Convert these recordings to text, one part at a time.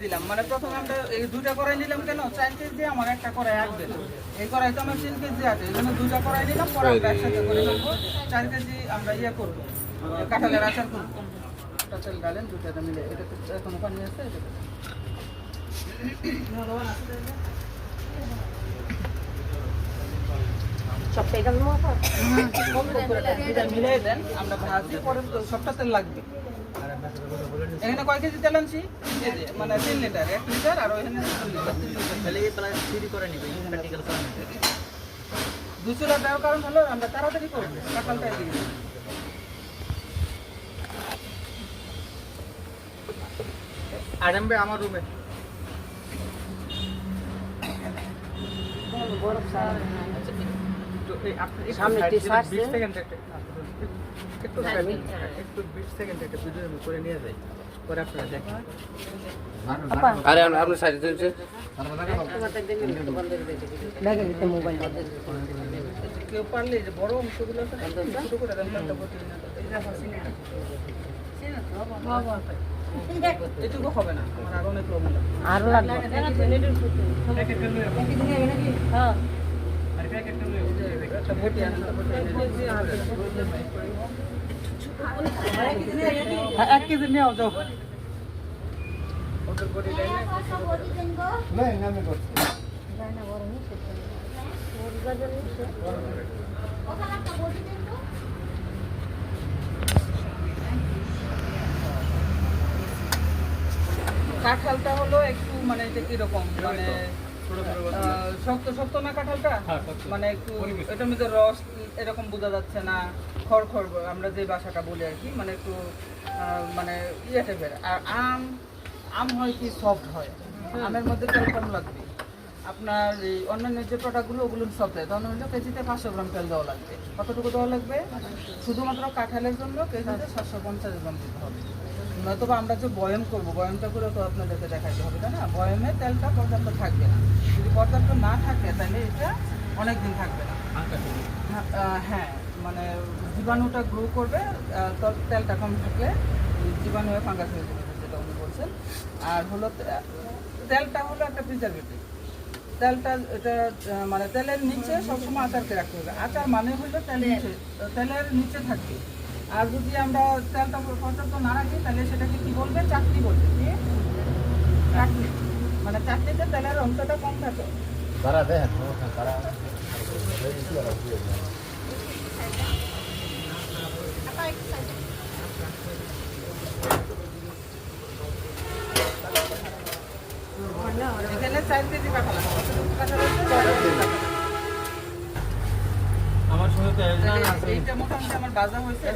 দিলাম। মানে প্রথমে আমরা এই দুটা করাই নিলাম কেন? চার কেজি দিয়ে আমার একটা করাই আসবে এই করাই তো আমার তিন কেজি আছে এই জন্য দুটা করাই নিলাম পরে আমরা একসাথে করে নেব। চার কেজি আমরা ইয়ে করব কাঁঠালের আচার করব। তেল ডালেন দুটাতে মিলে এটা তো এখন পানি আছে এটা তো- সব পেগাল মতো কম কম করে দেন, আমরা ভাজি পরে তো সবটা তেল লাগবে। এখানে কয় কেজি তেল আনছি? মানে তিন লিটার এক লিটার আর ওইখানে দুই চুলা দেওয়ার কারণ হলো আমরা তাড়াতাড়ি করব দিয়ে দিই। আমার রুমে বরফ সামনে সামনে সেকেন্ড একটা একটু সাইলেন্ট একটু বিশ সেকেন্ড একটা ভিডিও করে নিয়ে যাই পরে আপনারা দেখেন। আপা। আরে আপ- আপনার সাইডে কেউ পারলে যে বড় অংশগুলো ছোট করে দেন। এটুকু হবে না আমার আরও অনেক লাগবে। আরও লাগবে। হ্যাঁ। আনেন, না, কাঁঠালটা হলো একটু মানে এটা কীরকম? মানে শক্ত শক্ত না কাঁঠালটা? হ্যাঁ, মানে একটু এটার মধ্যে রস এরকম বোঝা যাচ্ছে না খড় খড় আমরা যে ভাষাটা বলি আর কি মানে একটু মানে ইয়ে টাইপের। আর আম আম হয় কি সফট হয়। আমের মধ্যে তেল কম লাগবে। আপনার এই অন্যান্য যে প্রোডাক্টগুলো ওগুলো সব দেয় তখন হলো কেজিতে পাঁচশো গ্রাম তেল দেওয়া লাগবে। কতটুকু দেওয়া লাগবে? শুধুমাত্র কাঁঠালের জন্য কেজিতে সাতশো পঞ্চাশ গ্রাম দিতে হবে। নয়তোবা আমরা যে বয়ম করব বয়মটা করে তো আপনাদেরকে দেখাইতে হবে তাই না? বয়মে তেলটা পর্যাপ্ত থাকবে না। যদি পর্যাপ্ত না থাকে তাহলে এটা অনেক দিন থাকবে না। হ্যাঁ, হ্যাঁ মানে জীবাণুটা গ্রো করবে তেলটা কম থাকলে জীবাণু হয়ে ফাঙ্গাস হয়ে যাবে যেটা উনি বলছেন। আর হলো তেলটা হলো একটা প্রিজারভেটিভ তেলটা এটা মানে তেলের নিচে সবসময় আচারকে রাখতে হবে। আচার মানে হলো তেল নিচে তেলের নিচে থাকবে। আর যদি আমরা তেলটা পর্যাপ্ত না রাখি তাহলে সেটাকে কি বলবে? চাকরি বলবে। চাকরি। মানে চাকরিতে তেলের অংশটা কম থাকে। এখানে কাঁঠাল আছে কতটুকু কাঁঠাল চার কেজি তাহলে এইটা মোটামুটি আমার বাজার হয়েছে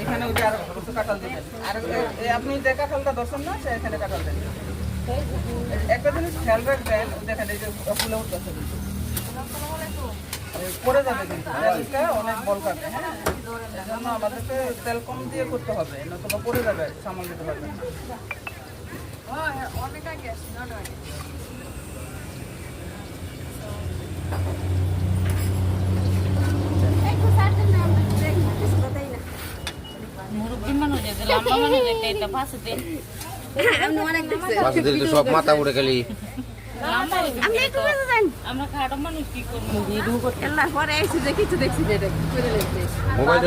এখন ওই যে আরও দিবেন আর আপনি যে কাঁঠালটা দর্শন না সে এখানে দেন একটা জিনিস খেয়াল রাখবেন দেখেন এই যে ফুলে উঠতেছে। পড়ে যাবে কিন্তু অনেক বল কাটে হ্যাঁ আমাদেরকে তেল কম দিয়ে করতে হবে নতুবা পড়ে যাবে সামাল দিতে পারবেন না। ভাষা দিন পাশে দিলে তো সব মাথা উড়ে গেলি মোবাইল।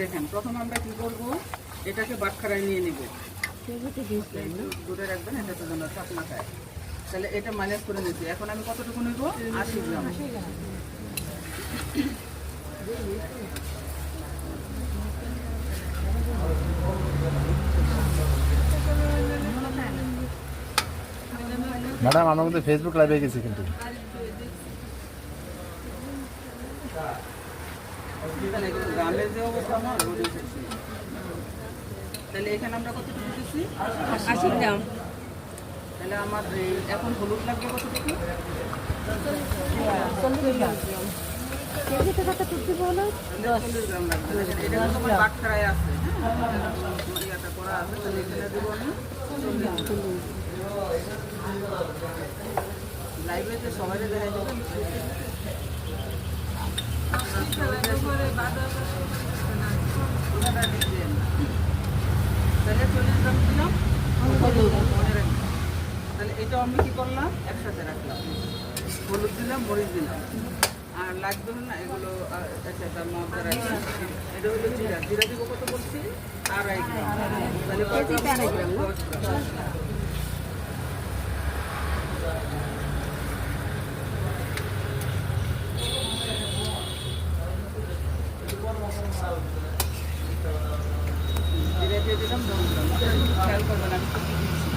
দেখেন প্রথম আমরা কী করব এটাকে বাটখারায় নিয়ে নেব রাখবেন জন্য তাহলে এটা মাইনাস করে নিচ্ছি এখন আমি কতটুকু নেব আশি গ্রাম ম্যাডাম, আমার মধ্যে ফেসবুক লাইভে গেছি কিন্তু। গ্রামের যে অবস্থা আমার রোডে তাহলে এখানে আমরা কতটুকু দিচ্ছি আশি গ্রাম। তাহলে আমার এখন হলুদ লাগবে কতটুকু? কেজিতে কত তুলতে বলো চল্লিশ গ্রাম লাগবে। এটা তোমার বাটখারায় আছে। ইয়াটা করা আছে তাহলে এখানে দেবো আমি লাইব্রেরিতে সবাই দেখাই দেবেন তাহলে চল্লিশ গ্রাম দিলাম তাহলে এটা আমি কি করলাম? একসাথে রাখলাম। হলুদ দিলাম মরিচ দিলাম। আর লাগবে না এগুলো আচ্ছা তার মধ্যে রাখলাম এটা হলো জিরা। জিরা দিব কত বলছি? আড়াই গ্রাম। তাহলে কত গ্রাম? দশ গ্রাম। জিরা দিয়ে দিলাম দশ গ্রাম খেয়াল করবেন আমি তো কি দিচ্ছি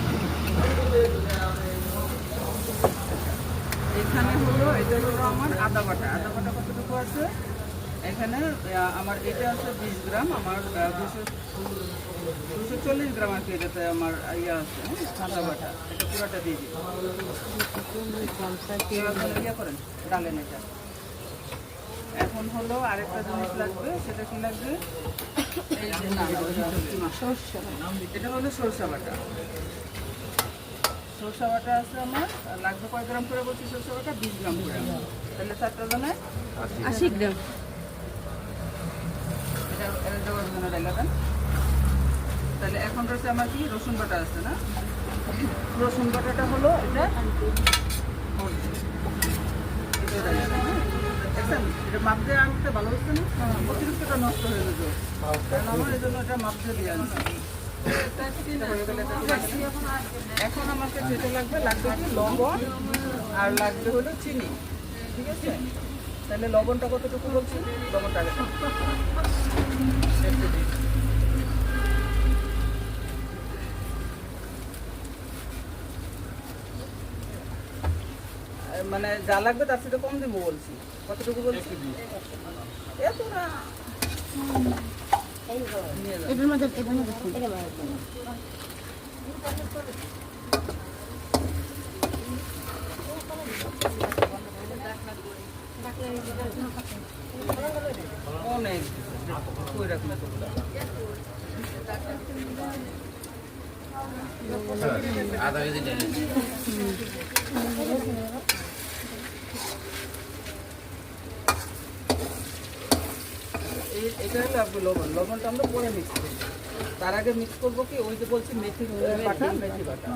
এখানে হলো এটা হলো আমার আদা বাটা আদা বাটা কতটুকু আছে এখানে আমার এটা আছে বিশ গ্রাম আমার দুশো দুশো চল্লিশ গ্রাম আর আছে এটাতে আমার ইয়ে আছে হ্যাঁ, আদা বাটা এটা পুরোটা দিয়ে দিই। ইয়ে করেন ডালেন এটা এখন হলো আরেকটা জিনিস লাগবে সেটা কি লাগবে? এটা হলো সরষা বাটা। সরষা বাটা আছে আমার লাগবে কয় গ্রাম করে বলছি সরষা বাটা? বিশ গ্রাম করে। তাহলে চারটা জনে? আশি গ্রাম। এটা এটা জন্য দেন। তাহলে এখন রয়েছে আমার কি? রসুন বাটা আছে না? রসুন বাটাটা হলো এটা এটা হ্যাঁ? মাপ দিয়ে আনতে ভালো হচ্ছে না? অতিরিক্তটা নষ্ট হয়ে যেত কারণ আমার এই জন্য এটা মাপ দিয়ে দিয়ে আনছি। এটা হয়ে এটা। এখন আমাকে যেটা লাগবে লাগবে কি? লবণ আর লাগবে হলো চিনি। ঠিক আছে? তাহলে লবণটা কতটুকু বলছি লবণটা মানে যা লাগবে তার সাথে কম দেবো বলছি। কতটুকু বলছি? এত না। অনেক এটা হলো আপনার লবণ। লবণটা আমরা পরে মিক্স করি। তার আগে মিক্স করব কি? ওই যে বলছি, মেথি বাটা মেথি বাটা।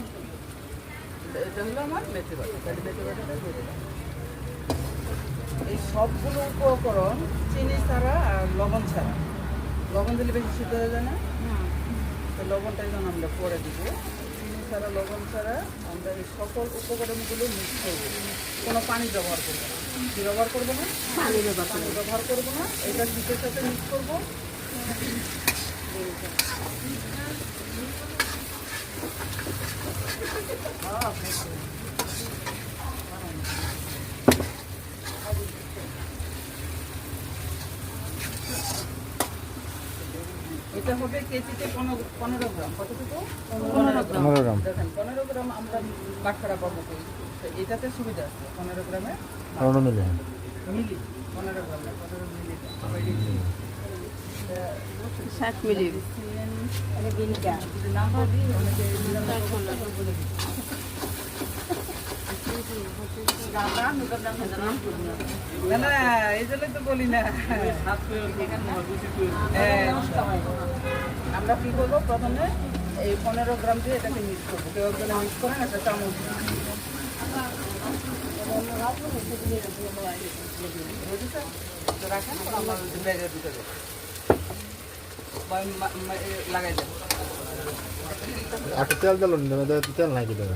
এটা- হলো আমার মেথি বাটা। মেথি। এই সবগুলো উপকরণ চিনি ছাড়া আর লবণ ছাড়া। লবণ দিলে বেশি সিদ্ধ হয়ে যায় না? তো লবণটা যেন আমরা পরে দিব। চিনি ছাড়া লবণ ছাড়া আমরা এই সকল উপকরণগুলো মিক্স করব। কোনো পানি ব্যবহার করব না। কি ব্যবহার করব না? পানি ব্যবহার পানি ব্যবহার করব না। এটা শীতের সাথে মিক্স করব। এটা হবে কেজিতে পনেরো পনেরো গ্রাম কতটুকু পনেরো গ্রাম গ্রাম দেখেন পনেরো গ্রাম আমরা বাটখারা পাবো তো এটাতে সুবিধা আছে পনেরো গ্রামে পনেরো মিলি মিলি পনেরো গ্রাম না, পনেরো মিলি ষাট মিলি যদি নাম বলি অনেকে না না এই জন্য তো বলি না। আমরা কি করব? প্রথমে এই পনেরো গ্রাম দিয়ে এটাকে মিক্স করব। কেউ একজনে মিক্স করেন একটা চামচ রাখেন আমার ব্যাগে ঢুকে দেবো বা মা- মা- এ লাগাই দেবো একটু তেল দিল তেল নাই কি দেবে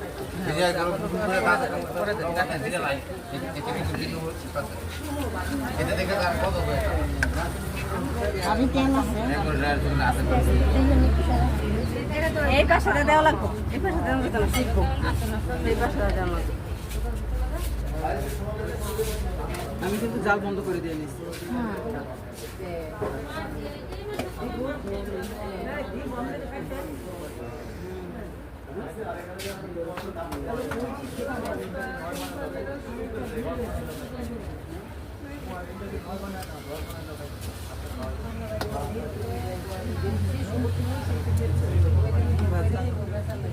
হয়ে এই পাশে দেওয়া লাগবো। এই পাশে দেওয়া শিখব। এই পাশে দেওয়া লাগবে। আমি কিন্তু জাল বন্ধ করে দিয়ে নিচ্ছি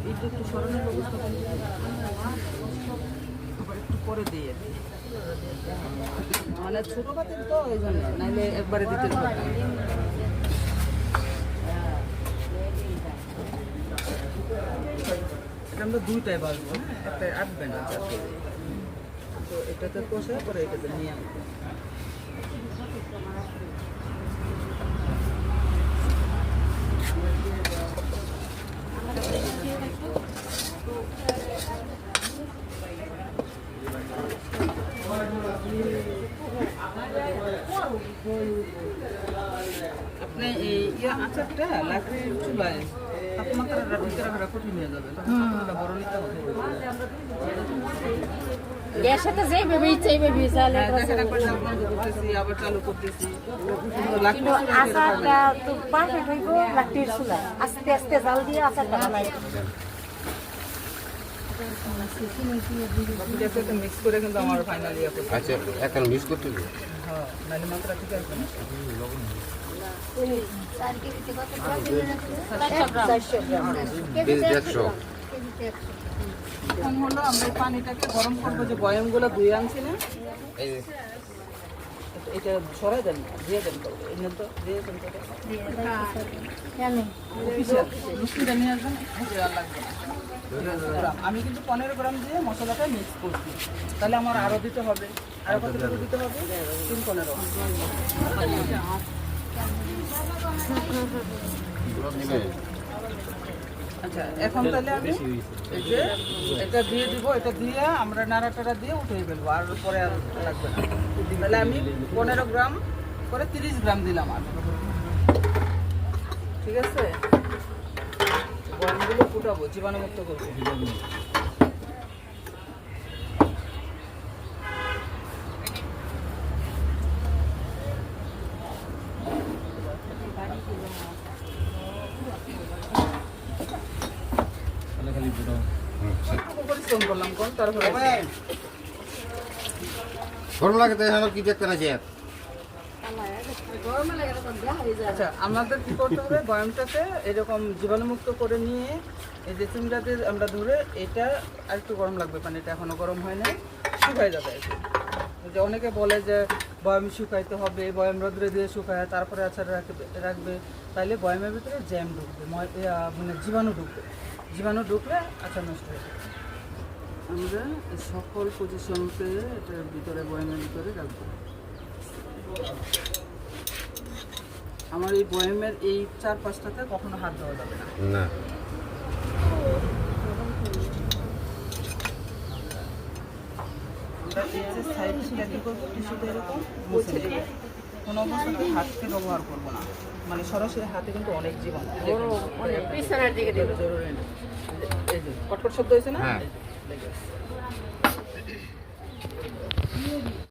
একটু একটু সরানোর ব্যবস্থা করুন। একটু পরে দিই। ছোট পাতিল তো, এই জন্য নাহলে একবারে দিতে হবে এটা আমরা দুইটাই বাজবো হ্যাঁ? একটা আটবে না তো এটাতে কষে পরে এটাতে নিয়ে আনব আপনি এই আচারটা লাকড়ির চুলায় তাপমাত্রাটা ভিতরে রাখা কঠিন হয়ে যাবে বড় নিতে হবে। ইচ্ছে চালে আবার করতেছি। কিন্তু। আচারটা তো পারফেক্ট হইব আস্তে আস্তে জাল দিয়ে আচারটা বানাই বাকি যাতে একটু মিক্স করে কিন্তু আমার ফাইনাল ইয়ে করতে আচ্ছা এখন মিস করতে হবে? হ্যাঁ নাহলে মাত্রা ঠিক আছে এখন হলো আমরা পানিটাকে গরম করব যে বয়ামগুলো ধুয়ে আনছি না। এই এটা- সরাই দেন না, দিয়ে দেন তো এই নেন তো দিয়ে দেন তো। আমি কিন্তু পনেরো গ্রাম দিয়ে মশলাটা মিক্স করছি। তাহলে আমার আরও দিতে হবে আরও কত দিতে হবে? তিন পনেরো। আচ্ছা এখন তাহলে আমি এই যে এটা দিয়ে দিব এটা দিয়ে আমরা নাড়াটাড়া দিয়ে উঠিয়ে ফেলব আর পরে আর লাগবে না। তাহলে আমি পনেরো গ্রাম করে তিরিশ গ্রাম দিলাম আর। ঠিক আছে? গরমগুলো ফুটাবো জীবাণুমুক্ত করব। কোন গরম লাগে তো এখন কি দেখতে আচ্ছা আমাদের কি করতে হবে বয়ামটাতে এরকম জীবাণুমুক্ত করে নিয়ে এই যে আমরা ধরে এটা আর একটু গরম লাগবে পানিটা এখনও গরম হয় না শুকাই যাবে যে অনেকে বলে যে বয়াম শুকাইতে হবে বয়াম রোদ্রে দিয়ে শুকায় তারপরে আচার রাখবে রাখবে তাইলে বয়ামের ভিতরে জ্যাম ঢুকবে ময়- মানে জীবাণু ঢুকবে। জীবাণু ঢুকলে আচার নষ্ট হয়ে যাবে। আমরা এই সকল পজিশনকে এটার ভিতরে বয়ামের ভিতরে রাখব। আমার এই বয়ামের এই চার পাঁচটাতে কখনো হাত দেওয়া যাবে না। কোনো অবস্থাতে হাতকে ব্যবহার করব না। মানে সরাসরি হাতে কিন্তু অনেক জীবাণু পিছনের দিকে জরুরি না। এই কটকট শব্দ হয়েছে না? হ্যাঁ। এই